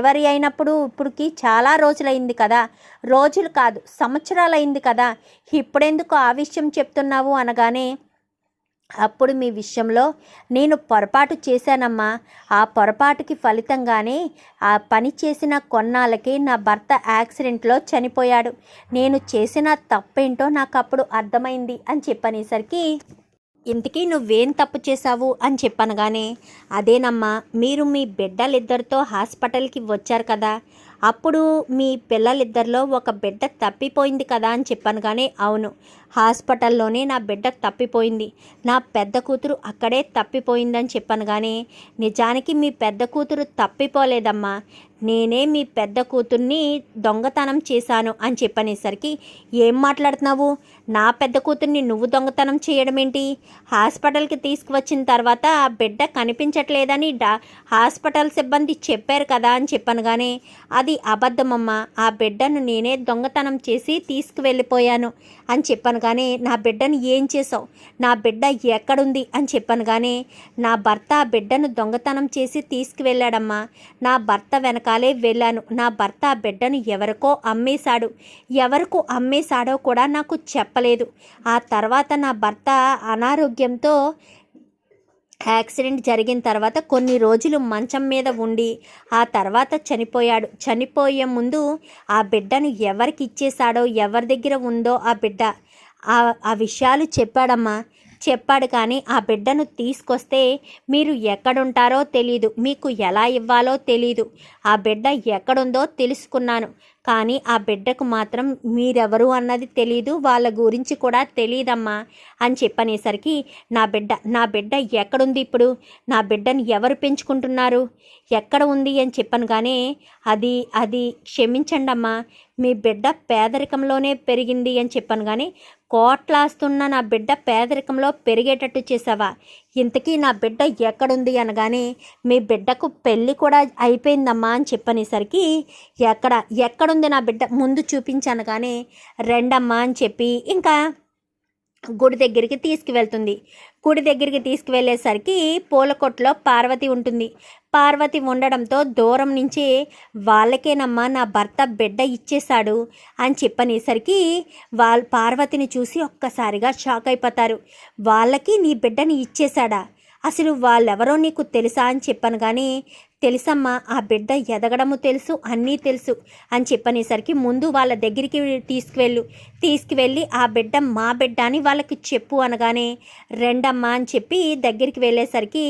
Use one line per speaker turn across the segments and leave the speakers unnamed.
Delivery అయినప్పుడు ఇప్పుడుకి చాలా రోజులైంది కదా. రోజులు కాదు సంవత్సరాలైంది కదా. ఇప్పుడెందుకు ఆ విషయం చెప్తున్నావు అనగానే అప్పుడు మీ విషయంలో నేను పొరపాటు చేశానమ్మా. ఆ పొరపాటుకి ఫలితంగానే ఆ పని చేసిన కొన్నాళ్ళకి నా భర్త యాక్సిడెంట్లో చనిపోయాడు. నేను చేసిన తప్పేంటో నాకు అప్పుడు అర్థమైంది అని చెప్పనేసరికి ఇంతకీ నువ్వేం తప్పు చేశావు అని చెప్పనగానే అదేనమ్మా మీరు మీ బిడ్డలిద్దరితో హాస్పిటల్కి వచ్చారు కదా అప్పుడు మీ పిల్లలిద్దరిలో ఒక బిడ్డ తప్పిపోయింది కదా అని చెప్పాను కానీ అవును హాస్పిటల్లోనే నా బిడ్డ తప్పిపోయింది. నా పెద్ద కూతురు అక్కడే తప్పిపోయిందని చెప్పాను కానీ నిజానికి మీ పెద్ద కూతురు తప్పిపోలేదమ్మా. నేనే మీ పెద్ద కూతుర్ని దొంగతనం చేశాను అని చెప్పనేసరికి ఏం మాట్లాడుతున్నావు? నా పెద్ద కూతుర్ని నువ్వు దొంగతనం చేయడం ఏంటి హాస్పిటల్కి తీసుకువచ్చిన తర్వాత ఆ బిడ్డ కనిపించట్లేదని డా హాస్పిటల్ సిబ్బంది చెప్పారు కదా అని చెప్పాను కానీ అది అబద్ధమమ్మా. ఆ బిడ్డను నేనే దొంగతనం చేసి తీసుకువెళ్ళిపోయాను అని చెప్పాను కానీ నా బిడ్డను ఏం చేసావు నా బిడ్డ ఎక్కడుంది అని చెప్పాను కానీ నా భర్త ఆ బిడ్డను దొంగతనం చేసి తీసుకువెళ్ళాడమ్మా. నా భర్త వెనకాలే వెళ్ళాను. నా భర్త ఆ బిడ్డను ఎవరికో అమ్మేశాడు. ఎవరికో అమ్మేశాడో కూడా నాకు చెప్పలేదు. ఆ తర్వాత నా భర్త అనారోగ్యంతో యాక్సిడెంట్ జరిగిన తర్వాత కొన్ని రోజులు మంచం మీద ఉండి ఆ తర్వాత చనిపోయాడు. చనిపోయే ముందు ఆ బిడ్డను ఎవరికి ఇచ్చేశాడో ఎవరి దగ్గర ఉందో ఆ బిడ్డ ఆ ఆ విషయాలు చెప్పాడమ్మా. చెప్పాడు కానీ ఆ బిడ్డను తీసుకొస్తే మీరు ఎక్కడుంటారో తెలీదు. మీకు ఎలా ఇవ్వాలో తెలీదు. ఆ బిడ్డ ఎక్కడుందో తెలుసుకున్నాను. కానీ ఆ బిడ్డకు మాత్రం మీరెవరు అన్నది తెలీదు వాళ్ళ గురించి కూడా తెలియదమ్మా అని చెప్పనేసరికి నా బిడ్డ నా బిడ్డ ఎక్కడుంది ఇప్పుడు? నా బిడ్డను ఎవరు పెంచుకుంటున్నారు? ఎక్కడ ఉంది అని చెప్పను కానీ అది అది క్షమించండి అమ్మా మీ బిడ్డ పేదరికంలోనే పెరిగింది అని చెప్పాను కానీ కోట్లాస్తున్న నా బిడ్డ పేదరికంలో పెరిగేటట్టు చేసావా? ఇంతకీ నా బిడ్డ ఎక్కడుంది అనగానే మీ బిడ్డకు పెళ్ళి కూడా అయిపోయిందమ్మా అని చెప్పనేసరికి ఎక్కడ ఎక్కడుంది నా బిడ్డ? ముందు చూపించాను కానీ రెండమ్మా అని చెప్పి ఇంకా గుడి దగ్గరికి తీసుకువెళ్తుంది. గుడి దగ్గరికి తీసుకువెళ్ళేసరికి పూలకొట్లో పార్వతి ఉంటుంది. పార్వతి ఉండడంతో దూరం నుంచి వాళ్ళకేనమ్మా నా భర్త బిడ్డ ఇచ్చేశాడు అని చెప్పనేసరికి వాళ్ళ పార్వతిని చూసి ఒక్కసారిగా షాక్ అయిపోతారు. వాళ్ళకి నీ బిడ్డని ఇచ్చేశాడా? అసలు వాళ్ళెవరో నీకు తెలుసా అని చెప్పాను కానీ తెలుసమ్మా ఆ బిడ్డ ఎదగడము తెలుసు అన్నీ తెలుసు అని చెప్పనేసరికి ముందు వాళ్ళ దగ్గరికి తీసుకువెళ్ళు తీసుకువెళ్ళి ఆ బిడ్డ మా బిడ్డ అని వాళ్ళకి చెప్పు అనగానే రెండమ్మా అని చెప్పి దగ్గరికి వెళ్ళేసరికి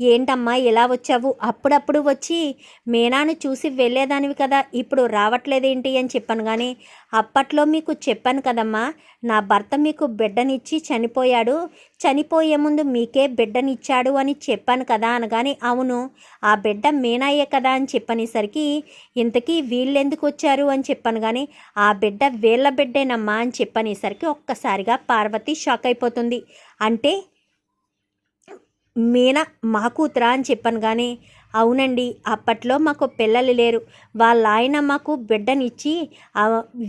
ఏంటమ్మా ఇలా వచ్చావు? అప్పుడప్పుడు వచ్చి మేనాను చూసి వెళ్ళేదానివి కదా ఇప్పుడు రావట్లేదేంటి? అని చెప్పాను కానీ అప్పట్లో మీకు చెప్పాను కదమ్మా నా భర్త మీకు బిడ్డనిచ్చి చనిపోయాడు చనిపోయే ముందు మీకే బిడ్డనిచ్చాడు అని చెప్పాను కదా అనగానే అవును ఆ బిడ్డ మీనాయే కదా అని చెప్పనేసరికి ఇంతకీ వీళ్ళెందుకు వచ్చారు? అని చెప్పాను కానీ ఆ బిడ్డ వీళ్ళ బిడ్డేనమ్మా అని చెప్పనేసరికి ఒక్కసారిగా పార్వతి షాక్ అయిపోతుంది. అంటే మీనా మా కూతురా అని చెప్పాను కానీ అవునండి అప్పట్లో మాకు పిల్లలు లేరు. వాళ్ళ ఆయన మాకు బిడ్డనిచ్చి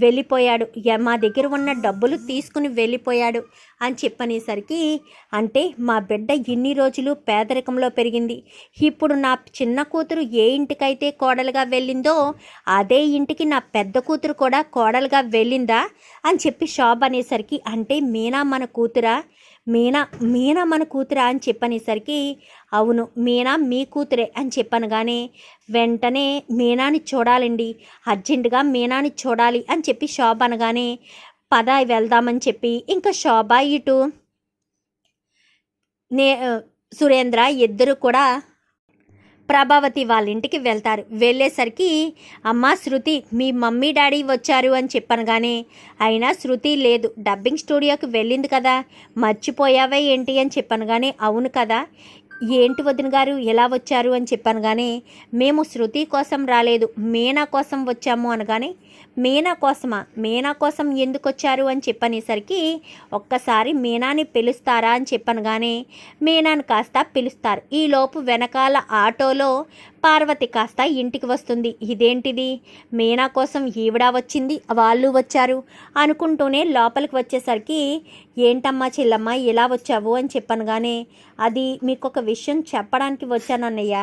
వెళ్ళిపోయాడు. మా దగ్గర ఉన్న డబ్బులు తీసుకుని వెళ్ళిపోయాడు అని చెప్పనేసరికి అంటే మా బిడ్డ ఇన్ని రోజులు పేదరికంలో పెరిగింది. ఇప్పుడు నా చిన్న కూతురు ఏ ఇంటికైతే కోడలుగా వెళ్ళిందో అదే ఇంటికి నా పెద్ద కూతురు కూడా కోడలుగా వెళ్ళిందా అని చెప్పి షాప్ అనేసరికి అంటే మీనా మన కూతురా మీనా మీనా మన కూతురా అని చెప్పనేసరికి అవును మీనా మీ కూతురే అని చెప్పనగానే వెంటనే మీనాని చూడాలండి అర్జెంటుగా మీనాని చూడాలి అని చెప్పి శోభ అనగానే పద వెళ్దామని చెప్పి ఇంకా శోభ ఇటు నే సురేంద్ర ఇద్దరు కూడా ప్రభావతి వాళ్ళ ఇంటికి వెళ్తారు. వెళ్ళేసరికి అమ్మ శృతి మీ మమ్మీ డాడీ వచ్చారు అని చెప్పాను కానీ అయినా శృతి లేదు డబ్బింగ్ స్టూడియోకి వెళ్ళింది కదా మర్చిపోయావే ఏంటి? అని చెప్పాను కానీ అవును కదా ఏంటి వదిన గారు ఎలా వచ్చారు? అని చెప్పాను కానీ మేము శృతి కోసం రాలేదు మీనా కోసం వచ్చాము అనగానే మీనా కోసమా? మీనా కోసం ఎందుకు వచ్చారు అని చెప్పనేసరికి ఒక్కసారి మీనాని పిలుస్తారా అని చెప్పనగానే కానీ మీనాని కాస్త పిలుస్తారు. ఈలోపు వెనకాల ఆటోలో పార్వతి కాస్త ఇంటికి వస్తుంది. ఇదేంటిది? మీనా కోసం ఈవిడ వచ్చింది వాళ్ళు వచ్చారు అనుకుంటూనే లోపలికి వచ్చేసరికి ఏంటమ్మా చెల్లమ్మ ఇలా వచ్చావు? అని చెప్పనగానే కానీ అది మీకు ఒక విషయం చెప్పడానికి వచ్చానన్నయ్య.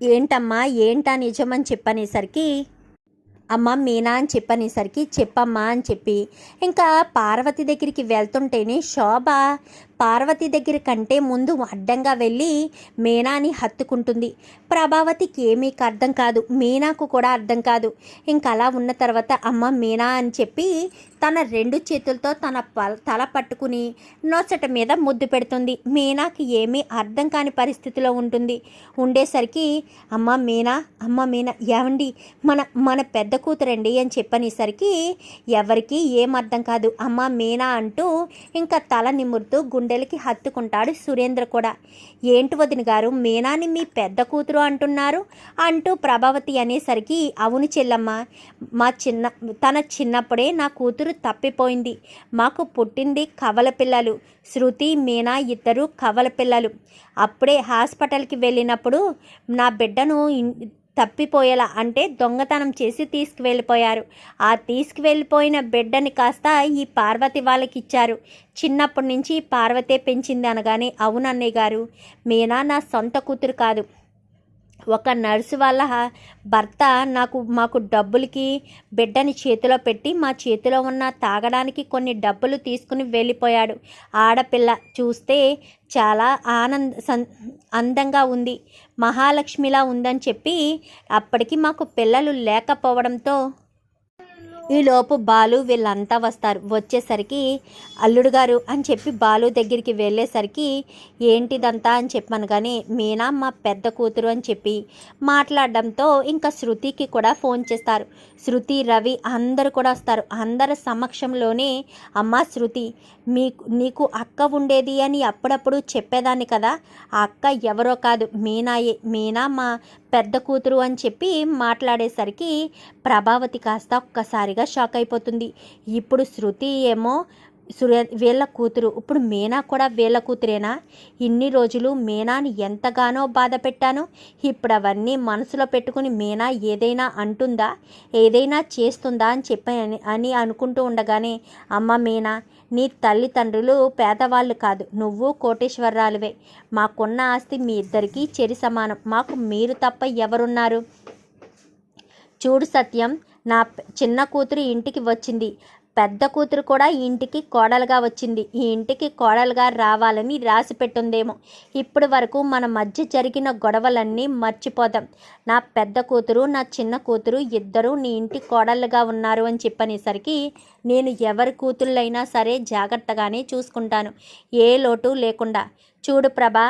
ఏంటమ్మా? ఏంటా నిజమని చెప్పనేసరికి అమ్మ మీనా అని చెప్పనేసరికి చెప్పమ్మా అని చెప్పి. ఇంకా పార్వతి దగ్గరికి వెళ్తుంటేనే శోభ పార్వతి దగ్గర కంటే ముందు అడ్డంగా వెళ్ళి మీనాని హత్తుకుంటుంది. ప్రభావతికి ఏమీ అర్థం కాదు. మీనాకు కూడా అర్థం కాదు. ఇంకా అలా ఉన్న తర్వాత అమ్మ మీనా అని చెప్పి తన రెండు చేతులతో తన తల పట్టుకుని నొసట మీద ముద్దు పెడుతుంది. మీనాకి ఏమీ అర్థం కాని పరిస్థితిలో ఉంటుంది. ఉండేసరికి అమ్మ మీనా అమ్మ మీనా ఏమండి మన మన పెద్ద కూతురండి అని చెప్పనేసరికి ఎవరికి ఏం అర్థం కాదు. అమ్మ మీనా అంటూ ఇంకా తల నిమురుతూ గుండెలకి హత్తుకుంటాడు సురేంద్ర కూడా. ఏంటి వదిన గారు మీనాని మీ పెద్ద కూతురు అంటున్నారు? అంటూ ప్రభావతి అనేసరికి అవును చెల్లమ్మ మా చిన్న తన చిన్నప్పుడే నా కూతురు తప్పిపోయింది. మాకు పుట్టింది కవల పిల్లలు. శృతి మీనా ఇద్దరు కవల పిల్లలు. అప్పుడే హాస్పిటల్కి వెళ్ళినప్పుడు నా బిడ్డను తప్పిపోయేలా అంటే దొంగతనం చేసి తీసుకువెళ్ళిపోయారు. ఆ తీసుకువెళ్ళిపోయిన బిడ్డని కాస్త ఈ పార్వతి వాళ్ళకి ఇచ్చారు చిన్నప్పటి నుంచి పార్వతే పెంచింది అనగానే అవునన్నయ్య గారు మీనా నా సొంత కూతురు కాదు. ఒక నర్సు వాళ్ళ భర్త నాకు మాకు డబ్బులకి బిడ్డని చేతిలో పెట్టి మా చేతిలో ఉన్న తాగడానికి కొన్ని డబ్బులు తీసుకుని వెళ్ళిపోయాడు. ఆడపిల్ల చూస్తే చాలా ఆనంద సం- అందంగా ఉంది. మహాలక్ష్మిలా ఉందని చెప్పి అప్పటికి మాకు పిల్లలు లేకపోవడంతో ఈలోపు బాలు వీళ్ళంతా వస్తారు. వచ్చేసరికి అల్లుడు గారు అని చెప్పి బాలు దగ్గరికి వెళ్ళేసరికి ఏంటిదంతా అని చెప్పాను కానీ మీనా మా పెద్ద కూతురు అని చెప్పి మాట్లాడడంతో ఇంకా శృతికి కూడా ఫోన్ చేస్తారు. శృతి రవి అందరు కూడా వస్తారు. అందరి సమక్షంలోనే అమ్మ శృతి మీకు నీకు అక్క ఉండేది అని అప్పుడప్పుడు చెప్పేదాన్ని కదా? ఆ అక్క ఎవరో కాదు మీనాయే మీనా మా పెద్ద కూతురు అని చెప్పి మాట్లాడేసరికి ప్రభావతి కాస్త ఒక్కసారిగా షాక్ అయిపోతుంది. ఇప్పుడు శృతి ఏమో సురే వీళ్ళ కూతురు. ఇప్పుడు మీనా కూడా వీళ్ళ కూతురేనా? ఇన్ని రోజులు మీనాని ఎంతగానో బాధ పెట్టాను. ఇప్పుడు అవన్నీ మనసులో పెట్టుకుని మీనా ఏదైనా అంటుందా? ఏదైనా చేస్తుందా అని చెప్పి అని- అని అనుకుంటూ ఉండగానే అమ్మ మీనా నీ తల్లిదండ్రులు పేదవాళ్ళు కాదు. నువ్వు కోటేశ్వరరాలువే. మాకున్న ఆస్తి మీ ఇద్దరికీ చెరి సమానం. మాకు మీరు తప్ప ఎవరున్నారు? చూడు సత్యం నా చిన్న కూతురు ఇంటికి వచ్చింది. పెద్ద కూతురు కూడా ఈ ఇంటికి కోడలుగా వచ్చింది. ఈ ఇంటికి కోడలుగా రావాలని రాసి పెట్టుందేమో. ఇప్పటి వరకు మన మధ్య జరిగిన గొడవలన్నీ మర్చిపోదాం నా పెద్ద కూతురు నా చిన్న కూతురు ఇద్దరూ నీ ఇంటి కోడళ్ళుగా ఉన్నారు అని చెప్పనేసరికి నేను ఎవరి కూతుళ్ళైనా సరే జాగ్రత్తగానే చూసుకుంటాను. ఏ లోటు లేకుండా. చూడు ప్రభా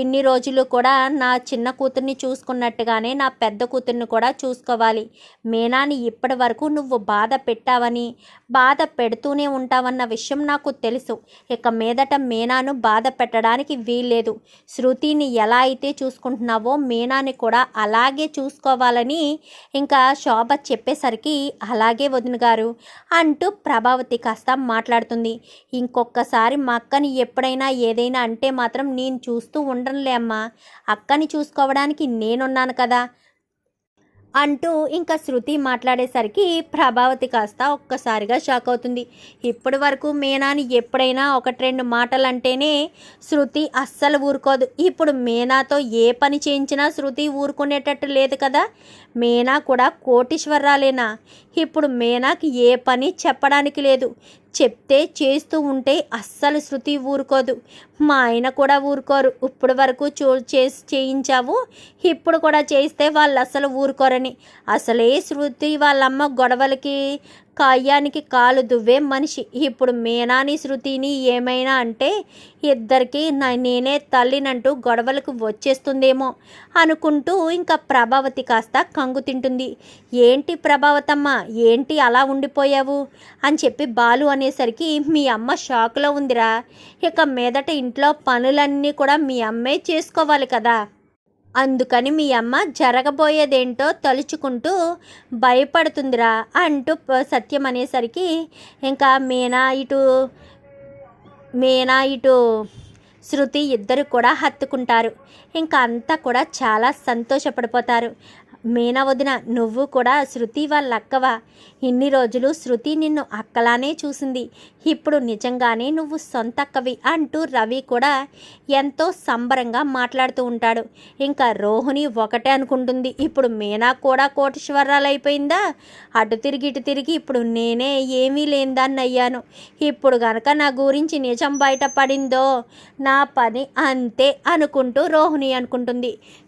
ఇన్ని రోజులు కూడా నా చిన్న కూతుర్ని చూసుకున్నట్టుగానే నా పెద్ద కూతుర్ని కూడా చూసుకోవాలి. మీనాని ఇప్పటి వరకు నువ్వు బాధ పెట్టావని బాధ పెడుతూనే ఉంటావన్న విషయం నాకు తెలుసు. ఇక మీదట మీనాను బాధ పెట్టడానికి వీల్లేదు. శృతిని ఎలా అయితే చూసుకుంటున్నావో మీనాని కూడా అలాగే చూసుకోవాలని ఇంకా శోభ చెప్పేసరికి అలాగే వదిన గారు అంటూ ప్రభావతి కాస్త మాట్లాడుతుంది. ఇంకొకసారి మా అక్కని ఎప్పుడైనా ఏదైనా అంటే మాత్రం నేను చూస్తూ ఉండనులే అమ్మా. అక్కని చూసుకోవడానికి నేనున్నాను కదా. అంటూ ఇంకా శృతి మాట్లాడేసరికి ప్రభావతి కాస్త ఒక్కసారిగా షాక్ అవుతుంది. ఇప్పటి వరకు మీనాని ఎప్పుడైనా ఒకటి రెండు మాటలు అంటేనే శృతి అస్సలు ఊరుకోదు. ఇప్పుడు మీనాతో ఏ పని చేయించినా శృతి ఊరుకునేటట్టు లేదు కదా. మీనా కూడా కోటీశ్వరరాలేనా? ఇప్పుడు మీనాకి ఏ పని చెప్పడానికి లేదు. చెప్తే చేస్తూ ఉంటే అస్సలు శృతి ఊరుకోదు. మా ఆయన కూడా ఊరుకోరు. ఇప్పుడు వరకు చూ చేసి చేయించావు. ఇప్పుడు కూడా చేస్తే వాళ్ళు అసలు ఊరుకోరని. అసలే శృతి వాళ్ళమ్మ గొడవలకి కాయానికి కాలు దువ్వే మనిషి. ఇప్పుడు మీనాని శృతిని ఏమైనా అంటే ఇద్దరికి నా- నేనే తల్లినంటూ గొడవలకు వచ్చేస్తుందేమో అనుకుంటూ ఇంకా ప్రభావతి కాస్త కంగు తింటుంది. ఏంటి ప్రభావతమ్మ ఏంటి అలా ఉండిపోయావు? అని చెప్పి బాలు అనేసరికి మీ అమ్మ షాక్లో ఉందిరా. ఇక మీదట ఇంట్లో పనులన్నీ కూడా మీ అమ్మే చేసుకోవాలి కదా. అందుకని మీ అమ్మ జరగబోయేదేంటో తలుచుకుంటూ భయపడుతుందిరా అంటూ సత్యం అనేసరికి ఇంకా మీనా ఇటు మీనా ఇటు శృతి ఇద్దరు కూడా హత్తుకుంటారు. ఇంకా అంతా కూడా చాలా సంతోషపడిపోతారు. మీనా వదిన నువ్వు కూడా శృతి వాళ్ళ అక్కవా ఇన్ని రోజులు శృతి నిన్ను అక్కలానే చూసింది. ఇప్పుడు నిజంగానే నువ్వు సొంత అక్కవి అంటూ రవి కూడా ఎంతో సంబరంగా మాట్లాడుతూ ఉంటాడు. ఇంకా రోహిణి ఒకటే అనుకుంటుంది. ఇప్పుడు మీనా కూడా కోటేశ్వరాలు అయిపోయిందా అటు తిరిగి ఇటు తిరిగి ఇప్పుడు నేనే ఏమీ లేనిదాన్ని అయ్యాను ఇప్పుడు గనక నా గురించి నిజం బయటపడిందో నా పని అంతే అనుకుంటూ రోహిణి అనుకుంటుంది.